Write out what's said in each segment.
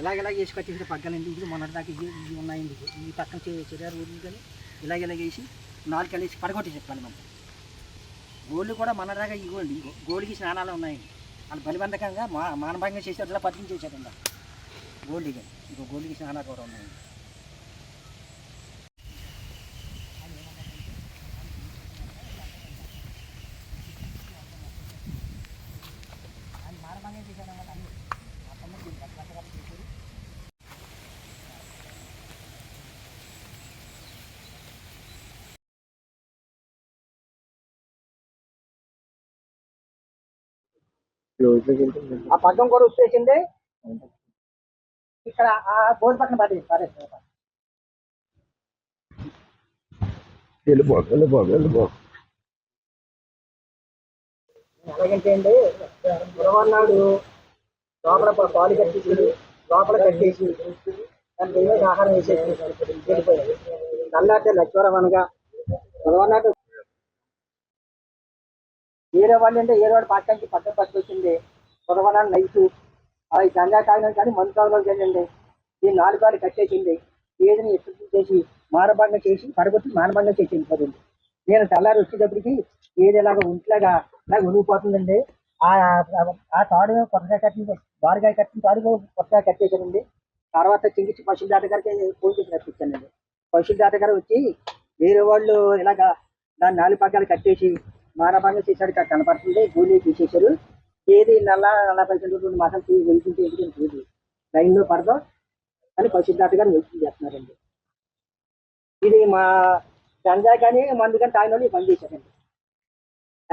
ఇలాగెలాగ ఇలాగ వేసి కట్టేసిన పగ్గాలండి ఇది మొన్నటి దాకా ఇవి ఉన్నాయండి ఈ పక్కన చెరియారు ఊళ్ళు కానీ ఇలాగెలాగ వేసి నాలుగు కలిసి పడగొట్టి చెప్పాలి మనం గోళ్ళు కూడా మన దాకా ఇవ్వండి గోడికి స్నానాలు ఉన్నాయండి వాళ్ళు బలిబంధకంగా మా మానభంగం చేసేట్లా గోల్డ్ కానీ ఇంకో గోల్డ్కి స్నానాలు కూడా ఉన్నాయండి మానభంగం చేశారు అన్ని మా తమ్ముడు దీన్ని రకరకాలుగా చేశారు. ఆ పగ్గం కూడా వచ్చేసింది. ఇక్కడ ఆ బోర్డు పక్కన పడేది వెళ్ళిపో ఎలాగంటే అండి గురవన్నాడు లోపల పాలు కట్టేసి లోపల కట్టేసి దాని ఆహారం వేసేసి వెళ్ళిపోయాడు. నల్లాటే లక్ష్వరం అనగా గురవన్నాడు వేరే వాళ్ళు అంటే ఏదో వాడు పక్కకి పక్కన పట్టుకొచ్చింది గురవన్నాడు నైట్ అవి గంగా తాగినా కానీ మందు తాగలేదు కదండి ఈ నాలుగు వాళ్ళు కట్టేసింది ఏదని ఎత్తు చేసి మానభంగం చేసి పడగొట్టి మానభంగం చేసింది వెళ్ళిపోతుంది నేను తెల్లారి వచ్చేటప్పటికి ఏది ఇలాగ ఒంట్లాగా నాకు ఉనిగిపోతుందండి ఆ ఆ తాడు కొత్తగా కట్టింది. బారుగా కట్టిన తాడు కొత్తగా కట్టేసానండి తర్వాత చింగిచ్చి పశువుల దాటగారికి ఫోన్ చేసి రప్పించానండి. పశువుల దాటగారు వచ్చి వేరే వాళ్ళు ఇలాగా దాన్ని నాలుగు పక్కలు కట్టేసి మానభంగం చేశాడు ఇక్కడ కనపడుతుంది. గోళీ తీసేశారు. ఏది నల్ల నలభై రెండు మాసాలు తీసి వెళ్తుంటే ఎందుకంటే లేదు లైన్లో పడదాం అని పరిశుద్ధార్థ గారు వెళ్తుంది చేస్తున్నారండి. ఇది మా గంజా కానీ మందు కానీ తాగిన వాళ్ళు పని చేశారండి.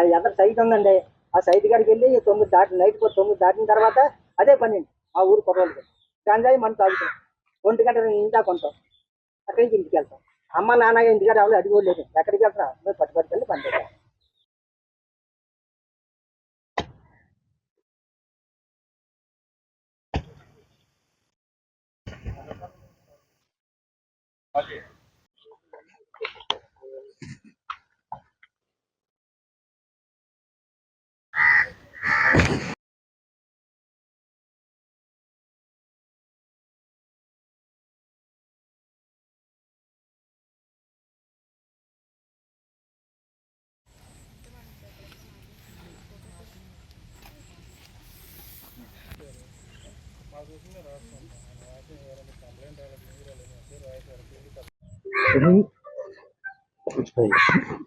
అది ఎంత సైట్ ఉందండి? ఆ సైట్ కాడికి వెళ్ళి తొమ్మిది దాటి నైట్ పో- తొమ్మిది దాటిన తర్వాత అదే పని అండి. ఆ ఊరు కుర్రోళ్ళకి గంజాయి మనం తాగుతాం. ఒంటి గంట ఇంటా కొంటాం. అక్కడికి ఇంటికి వెళ్తాం. అమ్మ నాన్న ఇంటికాడ ఎవరు అడిగోలేదు ఎక్కడికి వెళ్తారా మేము పట్టుబడికెళ్ళి పని చేస్తాం Okay. Mm-hmm.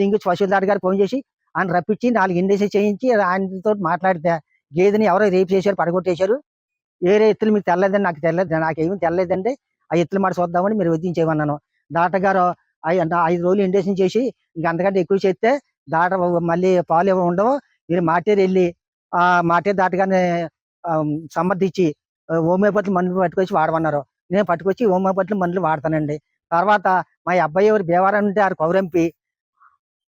సింగు పశువుల గారు ఫోన్ చేసి ఆయన రప్పించి నాలుగు ఇండేసి చేయించి ఆయనతో మాట్లాడితే గేదెని ఎవరో రేపు చేశారు పడగొట్టేశారు. వేరే ఎత్తులు మీకు తెల్లదండి నాకు తెల్లదు నాకేమీ తెల్లలేదండి ఆ ఎత్తులు మాట చూద్దామని మీరు వదిలించేయమన్నాను. దాటగారు ఐదు రోజులు ఇండెక్షన్ చేసి ఇంక అంతకంటే ఎక్కువ చేస్తే దాట మళ్ళీ పాలు ఏమో ఉండవు. మీరు మాటేరు వెళ్ళి ఆ మాటే దాటగానే సమర్థించి హోమియోపతి మందులు పట్టుకొచ్చి వాడమన్నారు. నేను పట్టుకొచ్చి హోమియోపతి మందులు వాడతానండి. తర్వాత మా అబ్బాయి ఎవరు బేవారం ఉంటే ఆరు కౌరంపి.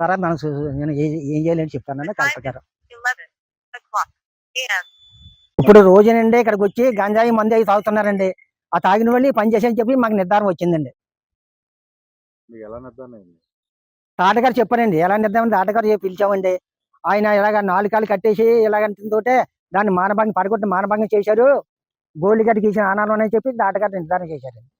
తర్వాత మనం నేను ఏ- చేయాలని చెప్తాను కలెక్టర్ గారు. 11 o'clock a.m. ఇప్పుడు రోజునండి ఇక్కడికి వచ్చి గంజాయి మంది అవి తాగుతున్నారండి. ఆ తాగిన వాళ్ళు పని చేసని చెప్పి మాకు నిర్ధారణ వచ్చిందండి. తాటగారు చెప్పారండి ఎలా నిర్ధారణ తాటగారు పిలిచామండి. ఆయన ఇలాగ నాలుగు కట్టేసి ఇలాగంటుంటే దాన్ని మానభంగం పడగొట్టి మానభంగం చేశారు. గోల్డ్ గడ్డకి ఇచ్చిన ఆనాలు అని చెప్పి దాటగారు నిర్ధారణ చేశారు